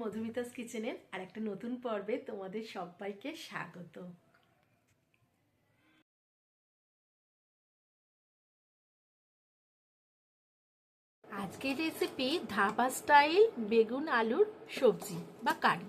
মধুমিতাস কিচেনের আর একটা নতুন পর্বে তোমাদের সবাইকে স্বাগত। আজকের রেসিপি ধাবা স্টাইল বেগুন আলুর সবজি বা কারি।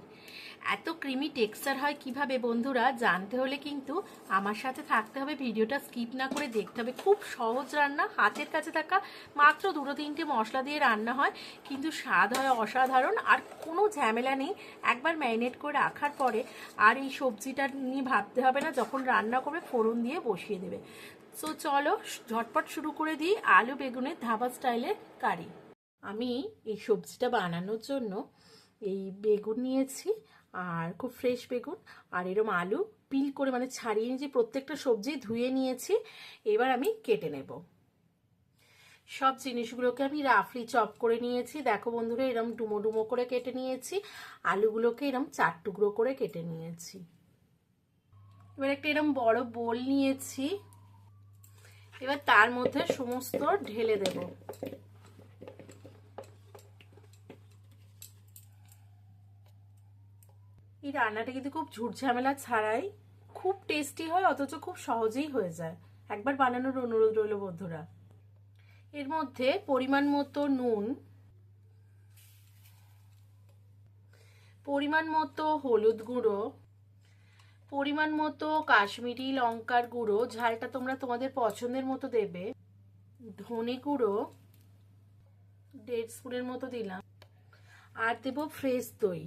এত ক্রিমি টেক্সচার হয় কীভাবে বন্ধুরা, জানতে হলে কিন্তু আমার সাথে থাকতে হবে, ভিডিওটা স্কিপ না করে দেখতে হবে। খুব সহজ রান্না, হাতের কাছে থাকা মাত্র দুটো তিনটে মশলা দিয়ে রান্না হয়, কিন্তু স্বাদ হয় অসাধারণ আর কোনো ঝামেলা নেই। একবার ম্যারিনেট করে রাখার পরে আর এই সবজিটা নিয়ে ভাবতে হবে না, যখন রান্না করবে ফোড়ন দিয়ে বসিয়ে দেবে। সো চলো, ঝটপট শুরু করে দিই আলু বেগুনের ধাবা স্টাইলের কারি। আমি এই সবজিটা বানানোর জন্য এই বেগুন নিয়েছি আর খুব ফ্রেশ বেগুন, আর এরম আলু পিল করে মানে ছাড়িয়ে নিয়েছি প্রত্যেকটা সবজি ধুয়ে নিয়েছি, এবার আমি কেটে নেব। সব জিনিসগুলোকে আমি রাফলি চপ করে নিয়েছি। দেখো বন্ধুরা, এরম ডুমো ডুমো করে কেটে নিয়েছি। আলুগুলোকে এরম চার টুকরো করে কেটে নিয়েছি। এবার একটা এরম বড় বোল নিয়েছি। এবার তার মধ্যে সমস্ত ঢেলে দেব। এই রান্নাটা কিন্তু খুব ঝুটঝামেলা ছাড়াই খুব টেস্টি হয়, অথচ খুব সহজেই হয়ে যায়। একবার বানানোর অনুরোধ রইল বন্ধুরা। এর মধ্যে পরিমাণ মতো নুন, পরিমাণ মতো হলুদ গুঁড়ো, পরিমাণ মতো কাশ্মীরি লঙ্কার গুঁড়ো, ঝালটা তোমরা তোমাদের পছন্দের মতো দেবে। ধনে গুঁড়ো, দেড় স্পুনের মতো দিলাম। আর দেব ফ্রেশ দই।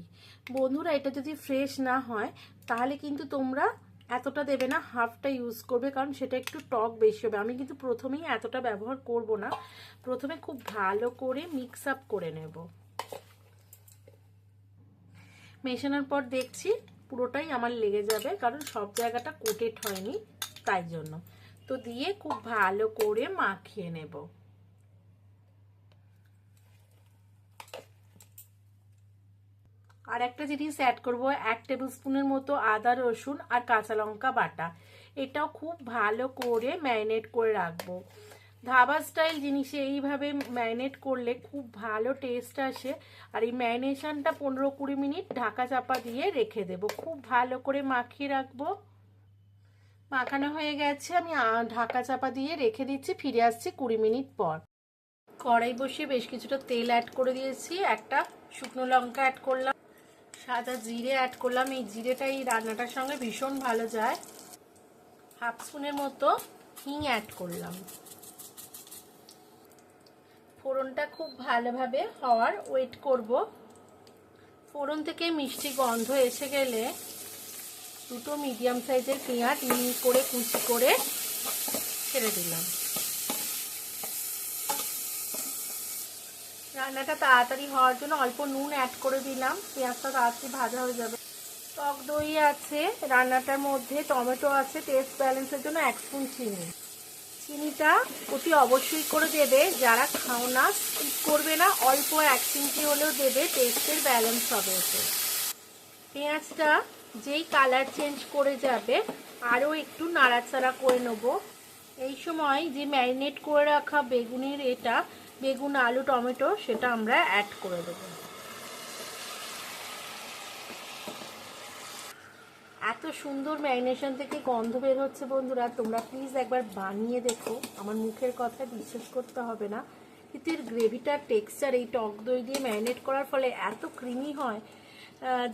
বন্ধুরা, এটা যদি ফ্রেশ না হয়, তাহলে কিন্তু তোমরা এতটা দেবে না হাফটা ইউজ করবে, কারণ সেটা একটু টক বেশি হবে। আমি কিন্তু প্রথমেই এতটা ব্যবহার করব না। প্রথমে খুব ভালো করে মিক্স আপ করে নেব। মেশানোর পর দেখছি পুরোটাই আমার লেগে যাবে, কারণ সব জায়গাটা কোটেড হয়নি, তাই জন্য। তো দিয়ে খুব ভালো করে মাখিয়ে নেব। আর একটা জিনিস অ্যাড করব, এক টেবিল স্পুনের মতো আদা, রসুন আর কাঁচা লঙ্কা বাটা। এটাও খুব ভালো করে ম্যারিনেট করে রাখব। ধাবা স্টাইল জিনিসে এইভাবে ম্যারিনেট করলে খুব ভালো টেস্ট আসে। আর এই ম্যারিনেশনটা পনেরো কুড়ি মিনিট ঢাকা চাপা দিয়ে রেখে দেব। খুব ভালো করে মাখিয়ে রাখব। মাখানো হয়ে গেছে, আমি ঢাকা চাপা দিয়ে রেখে দিচ্ছি, ফিরে আসছি কুড়ি মিনিট পর। কড়াই বসিয়ে বেশ কিছুটা তেল অ্যাড করে দিয়েছি। একটা শুকনো লঙ্কা অ্যাড করলাম। সাদা জিরে অ্যাড করলাম। এই জিরেটা, এই রান্নাটার সঙ্গে ভীষণ ভালো যায়। হাফ স্পুনের মতো হিং অ্যাড করলাম। ফোড়নটা খুব ভালোভাবে হওয়ার ওয়েট করব। ফোড়ন থেকে মিষ্টি গন্ধ এসে গেলে দুটো মিডিয়াম সাইজের পেঁয়াজ, মিহি করে কুচি করে ছেড়ে দিলাম। রান্নাটা তাড়াতাড়ি হওয়ার জন্য অল্প নুন অ্যাড করে দিলাম। পেঁয়াজটা তাড়াতাড়ি ভাজা হয়ে যাবে। টক দই আছে। রান্নাটার মধ্যে টমেটো আছে। টেস্ট ব্যালেন্সের জন্য এক স্পুন চিনি। চিনিটা অতি অবশ্যই করে দেবে। যারা খাও না স্কিপ করবে না। অল্প এক চিমটি হলেও দেবে। টেস্টের ব্যালেন্স হবে এতে। পেঁয়াজটা যেই কালার চেঞ্জ করে যাবে, আরও একটু নাড়াচাড়া করে নেব। এই সময় যে ম্যারিনেট করে রাখা বেগুনের এটা বেগুন, আলু, টমেটো সেটা আমরা অ্যাড করে দেবো। এত সুন্দর ম্যারিনেশন থেকে গন্ধ বের হচ্ছে বন্ধুরা, তোমরা প্লিজ একবার বানিয়ে দেখো। আমার মুখের কথা বিশ্বাস করতে হবে না। কিন্তু এর গ্রেভিটার টেক্সচার এই টক দই দিয়ে ম্যারিনেট করার ফলে এত ক্রিমি হয়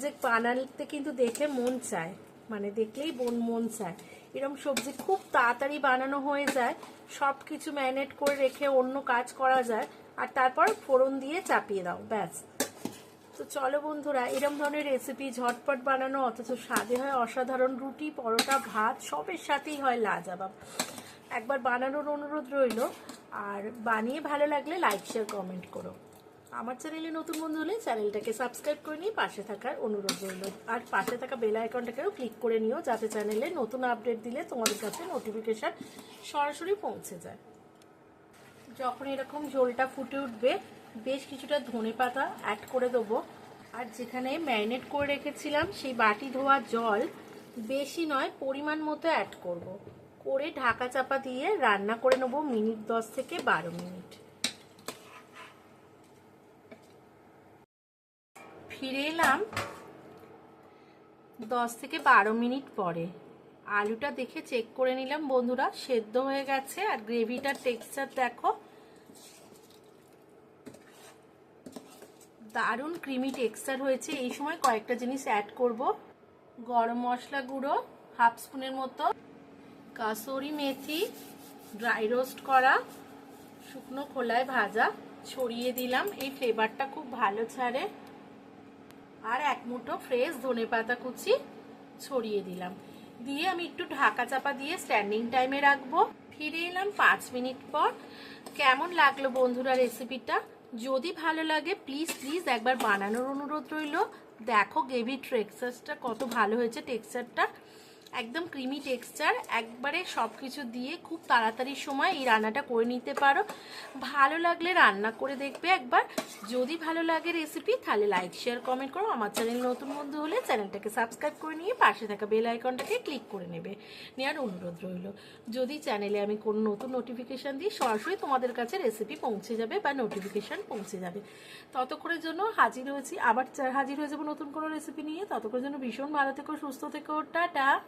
যে বানাতে কিন্তু দেখে মন চায়। মানে দেখলেই বোন মন চায়। এরকম সবজি খুব তাড়াতাড়ি বানানো হয়ে যায়। সব কিছু ম্যারিনেট করে রেখে অন্য কাজ করা যায়, আর তারপর ফোড়ন দিয়ে চাপিয়ে দাও, ব্যাস। তো চলো বন্ধুরা, এরম ধরনের রেসিপি ঝটপট বানানো, অথচ স্বাদে হয় অসাধারণ রুটি, পরোটা, ভাত, সবের সাথেই হয় লাজাবাব। একবার বানানোর অনুরোধ রইল, আর বানিয়ে ভালো লাগলে লাইক শেয়ার কমেন্ট করো। আমার চ্যানেলে নতুন বন্ধু হলে চ্যানেলটাকে সাবস্ক্রাইব করে নিয়ে পাশে থাকার অনুরোধ রইল। আর পাশে থাকা বেল আইকনটাকেও ক্লিক করে নিও যাতে চ্যানেলে নতুন আপডেট দিলে তোমাদের কাছে নোটিফিকেশান সরাসরি পৌঁছে যায়। যখন এরকম ঝোলটা ফুটে উঠবে, বেশ কিছুটা ধনে পাতা অ্যাড করে দেবো। আর যেখানে ম্যারিনেট করে রেখেছিলাম, সেই বাটি ধোয়া জল বেশি নয়, পরিমাণ মতো অ্যাড করব। করে ঢাকা চাপা দিয়ে রান্না করে নেব মিনিট দশ থেকে বারো মিনিট। ফিরে এলাম দশ থেকে বারো মিনিট পরে। আলুটা দেখে চেক করে নিলাম বন্ধুরা, সেদ্ধ হয়ে গেছে আর গ্রেভিটার টেক্সচার দেখো। দারুণ ক্রিমি টেক্সচার হয়েছে। এই সময় কয়েকটা জিনিস অ্যাড করব। গরম মশলা গুঁড়ো হাফ স্পুনের মতো, কাসুরি মেথি ড্রাই রোস্ট করা, শুকনো খোলায় ভাজা, ছড়িয়ে দিলাম। এই ফ্লেভারটা খুব ভালো ছাড়ে। আর এক মুঠো ফ্রেশ ধনে পাতা কুচি ছড়িয়ে দিলাম। দিয়ে আমি একটু ঢাকা চাপা দিয়ে স্ট্যান্ডিং টাইমে রাখব। ফিরে এলাম পাঁচ মিনিট পর। কেমন লাগল বন্ধুরা রেসিপিটা যদি ভালো লাগে প্লিজ প্লিজ একবার বানানোর অনুরোধ রইল। দেখো গ্রেভি টেক্সচারটা কত ভালো হয়েছে টেক্সচারটা একদম ক্রিমি টেক্সচার একবারে সব কিছু দিয়ে খুব তাড়াতাড়ি সময় এই রান্নাটা করে নিতে পারো। ভালো লাগলে রান্না করে দেখবে একবার। যদি ভালো লাগে রেসিপি তাহলে লাইক শেয়ার কমেন্ট করো। আমার চ্যানেল নতুন বন্ধু হলে চ্যানেলটাকে সাবস্ক্রাইব করে নিয়ে পাশে থাকা বেল আইকনটাকে ক্লিক করে নেবে। নেওয়ার অনুরোধ রইল। যদি চ্যানেলে আমি কোনো নতুন নোটিফিকেশান দিই, সরাসরি তোমাদের কাছে রেসিপি পৌঁছে যাবে বা নোটিফিকেশান পৌঁছে যাবে। ততক্ষণের জন্য হাজির হয়েছি। আবার হাজির হয়ে যাব নতুন কোনো রেসিপি নিয়ে। ততক্ষণের জন্য ভীষণ ভালো থেকো, সুস্থ থেকো। টাটা!